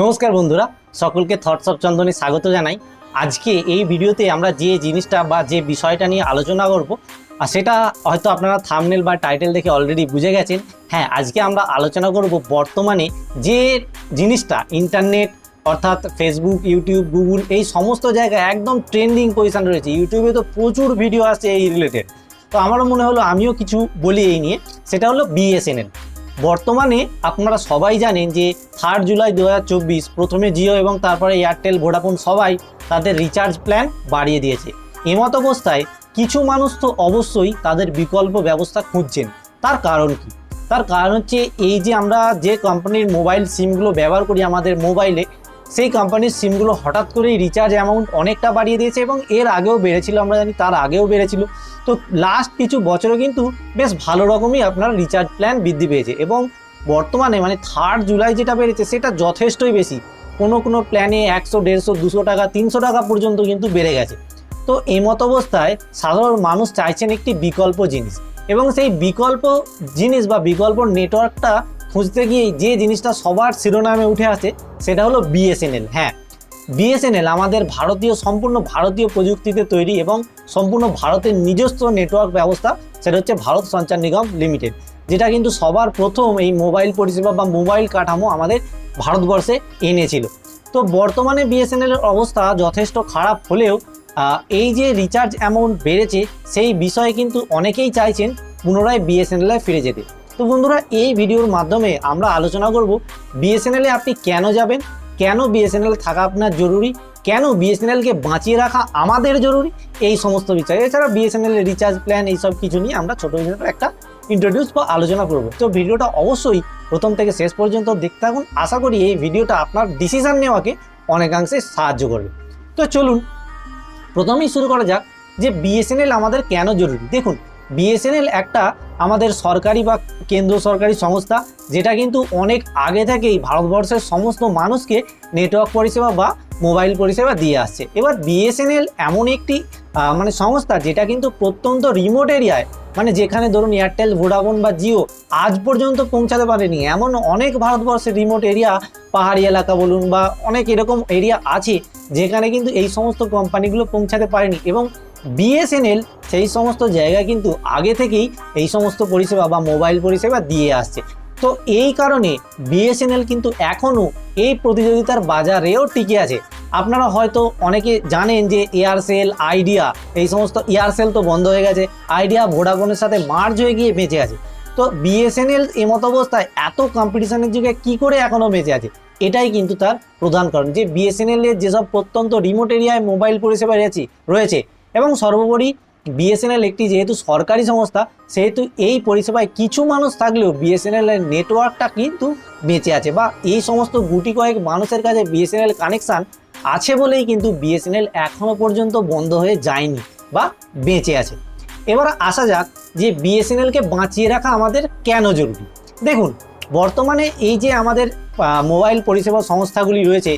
নমস্কার বন্ধুরা, সকলকে থটস অফ চন্দনে স্বাগত জানাই। আজকে এই ভিডিওতে আমরা যে জিনিসটা বা যে বিষয়টা নিয়ে আলোচনা করব, আর সেটা হয়তো আপনারা থামনেল বা টাইটেল দেখে অলরেডি বুঝে গেছেন। হ্যাঁ আজকে আমরা আলোচনা করব বর্তমানে যে জিনিসটা ইন্টারনেট অর্থাৎ ফেসবুক ইউটিউব গুগল এই সমস্ত জায়গায় একদম ট্রেন্ডিং পজিশন রয়েছে। ইউটিউবে তো প্রচুর ভিডিও আসছে এই রিলেটেড তো আমারও মনে হলো আমিও কিছু বলি এই নিয়ে। সেটা হলো বিএসএনএল বর্তমানে আপনারা সবাই জানেন যে থার্ড জুলাই দু হাজার চব্বিশ, প্রথমে জিও এবং তারপরে এয়ারটেল ভোডাফোন সবাই তাদের রিচার্জ প্ল্যান বাড়িয়ে দিয়েছে। এমত অবস্থায় কিছু মানুষ তো অবশ্যই তাদের বিকল্প ব্যবস্থা খুঁজছেন। তার কারণ কি? তার কারণ হচ্ছে এই যে আমরা যে কোম্পানির মোবাইল সিমগুলো ব্যবহার করি আমাদের মোবাইলে সেই কোম্পানির সিমগুলো হঠাৎ করেই রিচার্জ অ্যামাউন্ট অনেকটা বাড়িয়ে দিয়েছে এবং এর আগেও বেড়েছিল, আমরা জানি তার আগেও বেড়েছিল। তো লাস্ট কিছু বছরে কিন্তু বেশ ভালো রকমই আপনার রিচার্জ প্ল্যান বৃদ্ধি পেয়েছে এবং বর্তমানে মানে থার্ড জুলাই যেটা বেড়েছে সেটা যথেষ্টই বেশি। কোনো কোনো প্ল্যানে একশো, দেড়শো, দুশো টাকা, তিনশো টাকা পর্যন্ত কিন্তু বেড়ে গেছে। তো এই মত অবস্থায় সাধারণ মানুষ চাইছেন একটি বিকল্প জিনিস এবং সেই বিকল্প জিনিস বা বিকল্প নেটওয়ার্কটা খুঁজতে গিয়ে যে জিনিসটা সবার শিরোনামে উঠে আসে, সেটা হলো বিএসএনএল হ্যাঁ বিএসএনএল আমাদের ভারতীয়, সম্পূর্ণ ভারতীয় প্রযুক্তিতে তৈরি এবং সম্পূর্ণ ভারতের নিজস্ব নেটওয়ার্ক ব্যবস্থা, সেটা হচ্ছে ভারত সঞ্চার নিগম লিমিটেড, যেটা কিন্তু সবার প্রথম এই মোবাইল পরিষেবা বা মোবাইল কাঠামো আমাদের ভারতবর্ষে এনেছিল। তো বর্তমানে বিএসএনএল এর অবস্থা যথেষ্ট খারাপ হলেও এই যে রিচার্জ অ্যামাউন্ট বেড়েছে, সেই বিষয়ে কিন্তু অনেকেই চাইছেন পুনরায় বিএসএনএল ফিরে যেতে। তো বন্ধুরা, এই ভিডিওর মাধ্যমে আমরা আলোচনা করব বিএসএনএল আপনি কেন যাবেন? কেন বিএসএনএল থাকা আপনার জরুরি? কেন বিএসএনএলকে বাঁচিয়ে রাখা আমাদের জরুরি? এই সমস্ত বিষয়। এছাড়া বিএসএনএল রিচার্জ প্ল্যান, এইসব কিছু নিয়ে আমরা ছোটো ছোটো একটা ইন্ট্রোডিউস বা আলোচনা করব। তো ভিডিওটা অবশ্যই প্রথম থেকে শেষ পর্যন্ত দেখতে থাকুন। আশা করি এই ভিডিওটা আপনার ডিসিশন নেওয়াকে অনেকাংশে সাহায্য করবে। তো চলুন, প্রথমেই শুরু করা যাক যে বিএসএনএল আমাদের কেন জরুরি? দেখুন, বিএসএনএল একটা আমাদের সরকারি বা কেন্দ্র সরকারি সংস্থা, যেটা কিন্তু অনেক আগে থেকেই ভারতবর্ষের সমস্ত মানুষকে নেটওয়ার্ক পরিষেবা বা মোবাইল পরিষেবা দিয়ে আসছে। এবার বিএসএনএল এমন একটি মানে সংস্থা যেটা কিন্তু প্রত্যন্ত রিমোট এরিয়ায় মানে যেখানে ধরুন এয়ারটেল ভোডাফোন বা জিও আজ পর্যন্ত পৌঁছাতে পারেনি। এমন অনেক ভারতবর্ষের রিমোট এরিয়া, পাহাড়ি এলাকা বলুন বা অনেক এরকম এরিয়া আছে, যেখানে কিন্তু এই সমস্ত কোম্পানিগুলো পৌঁছাতে পারেনি। এবং বিএসএনএল সেই সমস্ত জায়গায় কিন্তু আগে থেকেই এই সমস্ত পরিষেবা বা মোবাইল পরিষেবা দিয়ে আসছে। তো এই কারণে বিএসএনএল কিন্তু এখনও এই প্রতিযোগিতার বাজারেও টিকে আছে। আপনারা হয়তো অনেকে জানেন যে এয়ারসেল, আইডিয়া এই সমস্ত এয়ারসেল তো বন্ধ হয়ে গেছে, আইডিয়া, ভোডাফোনের সাথে মার্জ হয়ে গিয়ে বেঁচে আছে। তো বিএসএনএল এমত অবস্থায় এত কম্পিটিশনের যুগে কি করে এখনও বেঁচে আছে? এটাই কিন্তু তার প্রধান কারণ যে বিএসএনএল এর যেসব প্রত্যন্ত রিমোট এরিয়ায় মোবাইল পরিষেবা রয়েছে রয়েছে এবং সর্বোপরি বিএসএনএল একটি যেহেতু সরকারি সংস্থা, সেহেতু এই পরিষেবায় কিছু মানুষ থাকলেও বিএসএনএল এর নেটওয়ার্কটা কিন্তু বেঁচে আছে বা এই সমস্ত গুটি কয়েক মানুষের কাছে বিএসএনএল কানেকশান আছে বলেই কিন্তু বিএসএনএল এখনও পর্যন্ত বন্ধ হয়ে যায়নি বা বেঁচে আছে। এবার আসা যাক যে বিএসএনএলকে বাঁচিয়ে রাখা আমাদের কেন জরুরি। দেখুন, বর্তমানে এই যে আমাদের মোবাইল পরিষেবা সংস্থাগুলি রয়েছে,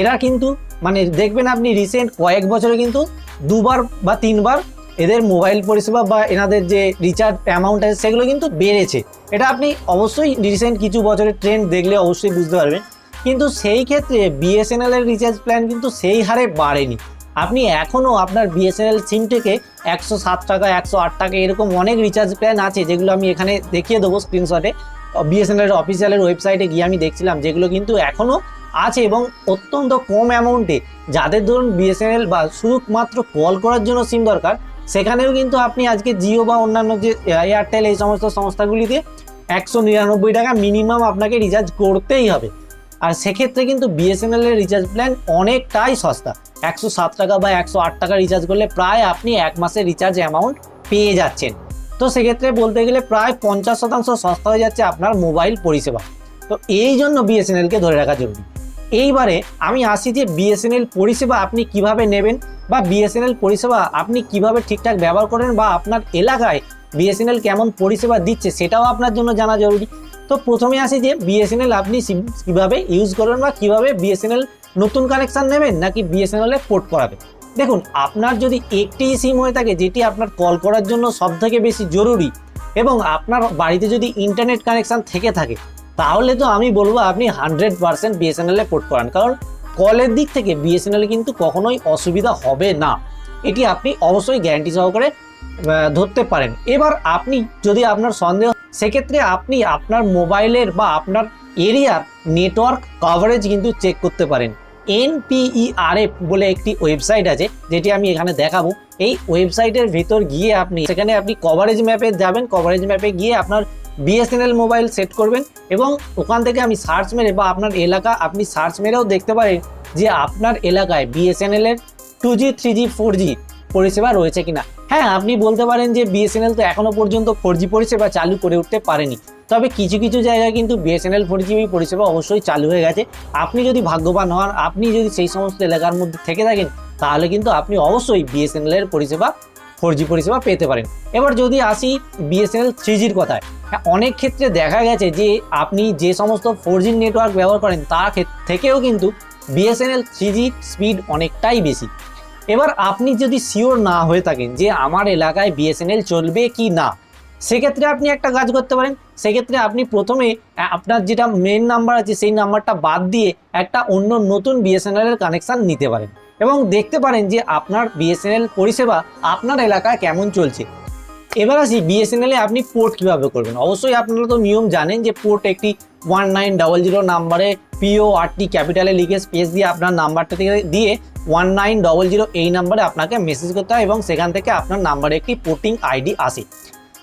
এরা কিন্তু মানে দেখবেন আপনি রিসেন্ট কয়েক বছরে কিন্তু দুবার বা তিনবার এদের মোবাইল পরিষেবা বা এনাদের যে রিচার্জ অ্যামাউন্ট আছে, সেগুলো কিন্তু বেড়েছে। এটা আপনি অবশ্যই রিসেন্ট কিছু বছরের ট্রেন্ড দেখলে অবশ্যই বুঝতে পারবেন। কিন্তু সেই ক্ষেত্রে বিএসএনএল এর রিচার্জ প্ল্যান কিন্তু সেই হারে বাড়েনি। আপনি এখনও আপনার বিএসএনএল সিম থেকে একশো সাত টাকা, একশো আট টাকা এরকম অনেক রিচার্জ প্ল্যান আছে, যেগুলো আমি এখানে দেখিয়ে দেবো স্ক্রিনশটে বিএসএনএল অফিসিয়ালের ওয়েবসাইটে গিয়ে আমি দেখছিলাম, যেগুলো কিন্তু এখনও আছে এবং অত্যন্ত কম অ্যামাউন্টে যাদের ধরুন বিএসএনএল বা শুধুমাত্র কল করার জন্য সিম দরকার, সেখানেও কিন্তু আপনি আজকে জিও বা অন্যান্য যে এয়ারটেল এই সমস্ত সংস্থাগুলিতে একশো নিরানব্বই টাকা মিনিমাম আপনাকে রিচার্জ করতেই হবে। আর সেক্ষেত্রে কিন্তু বিএসএনএল এর রিচার্জ প্ল্যান অনেকটাই সস্তা। একশো সাত টাকা বা একশো আট টাকা রিচার্জ করলে প্রায় আপনি এক মাসের রিচার্জ অ্যামাউন্ট পেয়ে যাচ্ছেন। তো সেক্ষেত্রে বলতে গেলে প্রায় পঞ্চাশ শতাংশ সস্তা হয়ে যাচ্ছে আপনার মোবাইল পরিষেবা। তো এই জন্য বিএসএনএলকে ধরে রাখা জরুরি। এইবারে আমি আসি যে বিএসএনএল পরিষেবা আপনি কীভাবে নেবেন বা বিএসএনএল পরিষেবা আপনি কীভাবে ঠিকঠাক ব্যবহার করেন বা আপনার এলাকায় বিএসএনএল কেমন পরিষেবা দিচ্ছে সেটাও আপনার জন্য জানা জরুরি। তো প্রথমে আসি যে বিএসএনএল আপনি কীভাবে ইউজ করবেন বা কীভাবে বিএসএনএল নতুন কানেকশান নেবেন নাকি বিএসএনএল পোর্ট করাবেন। দেখুন, আপনার যদি একটি সিম হয়ে থাকে যেটি আপনার কল করার জন্য সব থেকে বেশি জরুরি এবং আপনার বাড়িতে যদি ইন্টারনেট কানেকশন থেকে থাকে তাহলে তো আমি বলব আপনি হান্ড্রেড পার্সেন্ট বিএসএনএলে পোর্ট করান। কারণ কলের দিক থেকে বিএসএনএল কিন্তু কখনোই অসুবিধা হবে না। এটি আপনি অবশ্যই গ্যারান্টি সহকারে ধরতে পারেন। এবার আপনি যদি আপনার সন্দেহ, সেক্ষেত্রে আপনি আপনার মোবাইলের বা আপনার এরিয়ার নেটওয়ার্ক কভারেজ কিন্তু চেক করতে পারেন। এনপিইআরএফ বলে একটি ওয়েবসাইট আছে, যেটি আমি এখানে দেখাবো। এই ওয়েবসাইটের ভিতর গিয়ে আপনি, সেখানে আপনি কভারেজ ম্যাপে যাবেন। কভারেজ ম্যাপে গিয়ে আপনার বিএসএনএল মোবাইল সেট করবেন এবং ওখান থেকে আমি সার্চ মেরে বা আপনার এলাকা আপনি সার্চ মেরেও দেখতে পারেন যে আপনার এলাকায় বিএসএনএল এর two G three G four G পরিষেবা রয়েছে কিনা। হ্যাঁ আপনি বলতে পারেন যে বিএসএনএল তো এখনও পর্যন্ত ফোর জি পরিষেবা চালু করে উঠতে পারেনি। তবে কিছু কিছু জায়গায় কিন্তু বিএসএনএল ফোর জিবি পরিষেবা অবশ্যই চালু হয়ে গেছে। আপনি যদি ভাগ্যবান হন, আপনি যদি সেই সমস্ত এলাকার মধ্যে থেকে থাকেন, তাহলে কিন্তু আপনি অবশ্যই বিএসএনএল এর পরিষেবা ফোর জি পরিষেবা পেতে পারেন। এবার যদি আসি বিএসএনএল থ্রি জির কথায় অনেক ক্ষেত্রে দেখা গেছে যে আপনি যে সমস্ত ফোর নেটওয়ার্ক ব্যবহার করেন তার থেকেও কিন্তু বিএসএনএল থ্রি স্পিড অনেকটাই বেশি। এবার আপনি যদি শিওর না হয়ে থাকেন যে আমার এলাকায় বিএসএনএল চলবে কি না, সেক্ষেত্রে আপনি একটা কাজ করতে পারেন। সেক্ষেত্রে আপনি প্রথমে আপনার যেটা মেন নাম্বার আছে, সেই নাম্বারটা বাদ দিয়ে একটা অন্য নতুন বিএসএনএল এর কানেকশান নিতে পারেন। এবং দেখতে পারেন যে আপনার বিএসএনএল পরিষেবা আপনার এলাকায় কেমন চলছে। এবার আসি বিএসএনএল এ আপনি পোর্ট কীভাবে করবেন? অবশ্যই আপনারা তো নিয়ম জানেন যে পোর্ট একটি ওয়ান নাইন ডবল জিরো নাম্বারে পিও আরটি ক্যাপিটালে লিখে স্পেস দিয়ে আপনার নাম্বারটা থেকে দিয়ে ওয়ান নাইন ডবল জিরো এই নাম্বারে আপনাকে মেসেজ করতে হয় এবং সেখান থেকে আপনার নাম্বারে একটি পোর্টিং আইডি আসে।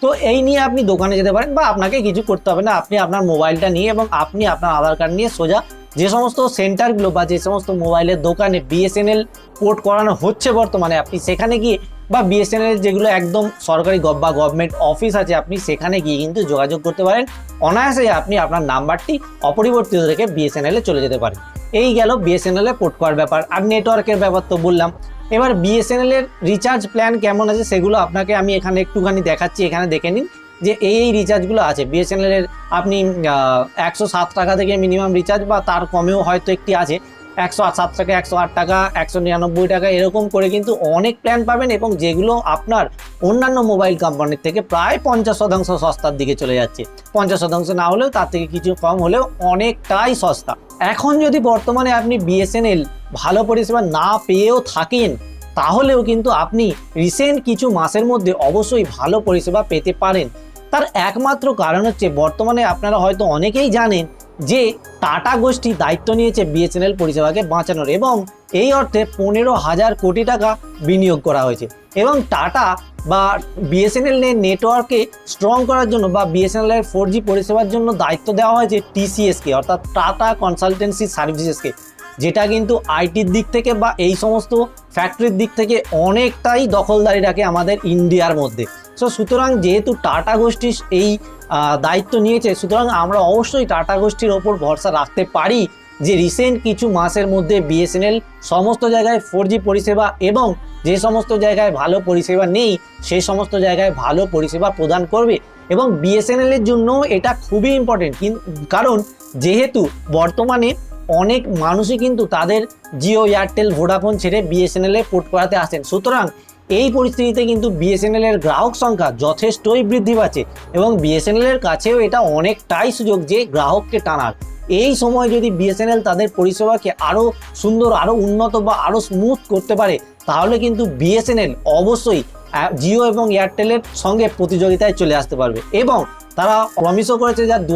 তো এই নিয়ে আপনি দোকানে যেতে পারেন বা আপনাকে কিছু করতে হবে না। আপনি আপনার মোবাইলটা নিয়ে এবং আপনি আপনার আধার কার্ড নিয়ে সোজা যে সমস্ত সেন্টারগুলো বা যে সমস্ত মোবাইলের দোকানে বিএসএনএল পোর্ট করানো হচ্ছে বর্তমানে, আপনি সেখানে গিয়ে বা বিএসএনএল যেগুলো একদম সরকারি বা গভর্নমেন্ট অফিস আছে, আপনি সেখানে গিয়ে কিন্তু যোগাযোগ করতে পারেন। অনায়াসে আপনি আপনার নাম্বারটি অপরিবর্তিত রেখে বিএসএনএল চলে যেতে পারেন। এই গেল বিএসএনএল পোর্ট করার ব্যাপার। আর নেটওয়ার্কের ব্যাপার তো বললাম। এবার বিএসএনএল এর রিচার্জ প্ল্যান কেমন আছে সেগুলো আপনাকে আমি এখানে একটুখানি দেখাচ্ছি, এখানে দেখে নিন। যে এই এই রিচার্জগুলো আছে বিএসএনএলের আপনি একশো সাত টাকা থেকে মিনিমাম রিচার্জ বা তার কমেও হয়তো একটি আছে। একশো সাত টাকা, একশো আট টাকা, একশো নিরানব্বই টাকা, এরকম করে কিন্তু অনেক প্ল্যান পাবেন এবং যেগুলো আপনার অন্যান্য মোবাইল কোম্পানির থেকে প্রায় পঞ্চাশ শতাংশ সস্তার দিকে চলে যাচ্ছে। পঞ্চাশ শতাংশ না হলেও তার থেকে কিছু কম হলেও অনেকটাই সস্তা। এখন যদি বর্তমানে আপনি বিএসএনএল ভালো পরিষেবা না পেয়েও থাকেন, তাহলেও কিন্তু আপনি রিসেন্ট কিছু মাসের মধ্যে অবশ্যই ভালো পরিষেবা পেতে পারেন। তার একমাত্র কারণ হচ্ছে বর্তমানে আপনারা হয়তো অনেকেই জানেন যে টাটা গোষ্ঠী দায়িত্ব নিয়েছে বিএসএনএল পরিষেবাকে বাঁচানোর এবং এই অর্থে পনেরো হাজার কোটি টাকা বিনিয়োগ করা হয়েছে। এবং টাটা বা বিএসএনএল এর নেটওয়ার্কে স্ট্রং করার জন্য বা বিএসএনএল এর ফোর জি পরিষেবার জন্য দায়িত্ব দেওয়া হয়েছে টিসিএসকে অর্থাৎ টাটা কনসালটেন্সি সার্ভিসেসকে যেটা কিন্তু আইটির দিক থেকে বা এই সমস্ত ফ্যাক্টরির দিক থেকে অনেকটাই দখলদারি রাখে আমাদের ইন্ডিয়ার মধ্যে। সো সুতরাং যেহেতু টাটা গোষ্ঠী এই দায়িত্ব নিয়েছে, সুতরাং আমরা অবশ্যই টাটা গোষ্ঠীর ওপর ভরসা রাখতে পারি যে রিসেন্ট কিছু মাসের মধ্যে বিএসএনএল সমস্ত জায়গায় ফোর পরিষেবা এবং যে সমস্ত জায়গায় ভালো পরিষেবা নেই সেই সমস্ত জায়গায় ভালো পরিষেবা প্রদান করবে। এবং বিএসএনএল এর জন্য এটা খুবই ইম্পর্টেন্ট কারণ যেহেতু বর্তমানে অনেক মানুষই কিন্তু তাদের জিও এয়ারটেল ভোডাফোন ছেড়ে বিএসএনএল পোর্ট করাতে আসেন। সুতরাং এই পরিস্থিতিতে কিন্তু বিএসএনএল এর গ্রাহক সংখ্যা যথেষ্টই বৃদ্ধি পাচ্ছে এবং বিএসএনএল এর কাছেও এটা অনেকটাই সুযোগ যে গ্রাহককে টানার। এই সময় যদি বিএসএনএল তাদের পরিষেবাকে আরও সুন্দর আরও উন্নত বা আরও স্মুথ করতে পারে, তাহলে কিন্তু বিএসএনএল অবশ্যই জিও এবং এয়ারটেলের সঙ্গে প্রতিযোগিতায় চলে আসতে পারবে। এবং তারা প্রমিসও করেছে যে দু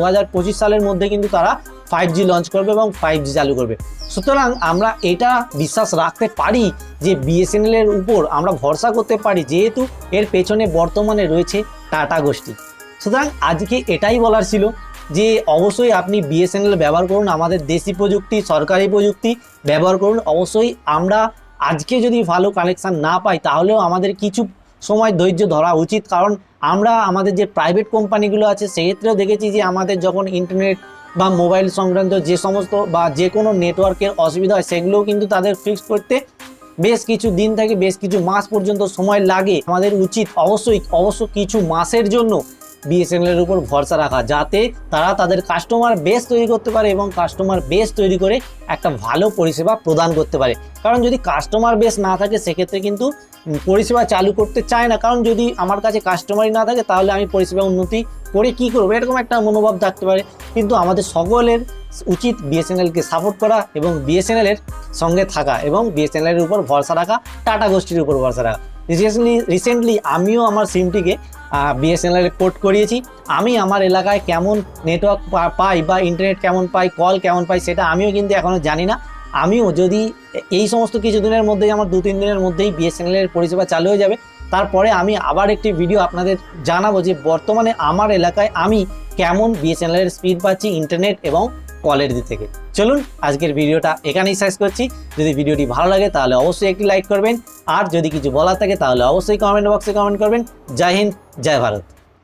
সালের মধ্যে কিন্তু তারা ফাইভ জি লঞ্চ করবে এবং ফাইভ জি চালু করবে। সুতরাং আমরা এটা বিশ্বাস রাখতে পারি যে বিএসএনএল এর উপর আমরা ভরসা করতে পারি যেহেতু এর পেছনে বর্তমানে রয়েছে টাটা গোষ্ঠী। সুতরাং আজকে এটাই বলার ছিল যে অবশ্যই আপনি বিএসএনএল ব্যবহার করুন, আমাদের দেশি প্রযুক্তি, সরকারি প্রযুক্তি ব্যবহার করুন। অবশ্যই আমরা আজকে যদি ভালো কানেকশান না পাই, তাহলেও আমাদের কিছু সময় ধৈর্য ধরা উচিত। কারণ আমরা আমাদের যে প্রাইভেট কোম্পানিগুলো আছে, সেক্ষেত্রেও দেখেছি যে আমাদের যখন ইন্টারনেট বা মোবাইল সংক্রান্ত যে সমস্ত বা যে কোনো নেটওয়ার্কের অসুবিধা হয়, সেগুলোও কিন্তু তাদের ফিক্স করতে বেশ কিছু দিন থেকে, বেশ কিছু মাস পর্যন্ত সময় লাগে। আমাদের উচিত অবশ্যই, অবশ্য কিছু মাসের জন্য বিএসএনএল এর উপর ভরসা রাখা, যাতে তারা তাদের কাস্টমার বেস তৈরি করতে পারে এবং কাস্টমার বেস তৈরি করে একটা ভালো পরিষেবা প্রদান করতে পারে। কারণ যদি কাস্টমার বেস না থাকে, সেক্ষেত্রে কিন্তু পরিষেবা চালু করতে চায় না। কারণ যদি আমার কাছে কাস্টমারই না থাকে, তাহলে আমি পরিষেবা উন্নতি করে কি করব? এরকম একটা মনোভাব থাকতে পারে। কিন্তু আমাদের সকলের উচিত বিএসএনএলকে সাপোর্ট করা এবং বিএসএনএলের সঙ্গে থাকা এবং বিএসএনএলের উপর ভরসা রাখা টাটা গোষ্ঠীর উপর ভরসা রাখা। রিসেন্টলি রিসেন্টলি আমিও আমার সিমটিকে বিএসএনএল পোর্ট করিয়েছি। আমি আমার এলাকায় কেমন নেটওয়ার্ক পাই বা ইন্টারনেট কেমন পাই কল কেমন পাই, সেটা আমিও কিন্তু এখনও জানি না। আমিও যদি এই সমস্ত কিছু দিনের মধ্যেই, আমার দু, তিন দিনের মধ্যেই বিএসএনএল এর পরিষেবা চালু হয়ে যাবে, তারপরে আমি আবার একটি ভিডিও আপনাদের জানাব যে বর্তমানে আমার এলাকায় আমি কেমন বিএসএনএল এর স্পিড পাচ্ছি ইন্টারনেট এবং দিক থেকে। চলুন, আজকের ভিডিওটা এখানেই শেষ করছি। যদি ভিডিওটি ভালো লাগে, তাহলে অবশ্যই একটি লাইক করবেন। আর যদি কিছু বলার থাকে, তাহলে অবশ্যই কমেন্ট বক্সে কমেন্ট করবেন। জয় হিন্দ, জয় ভারত।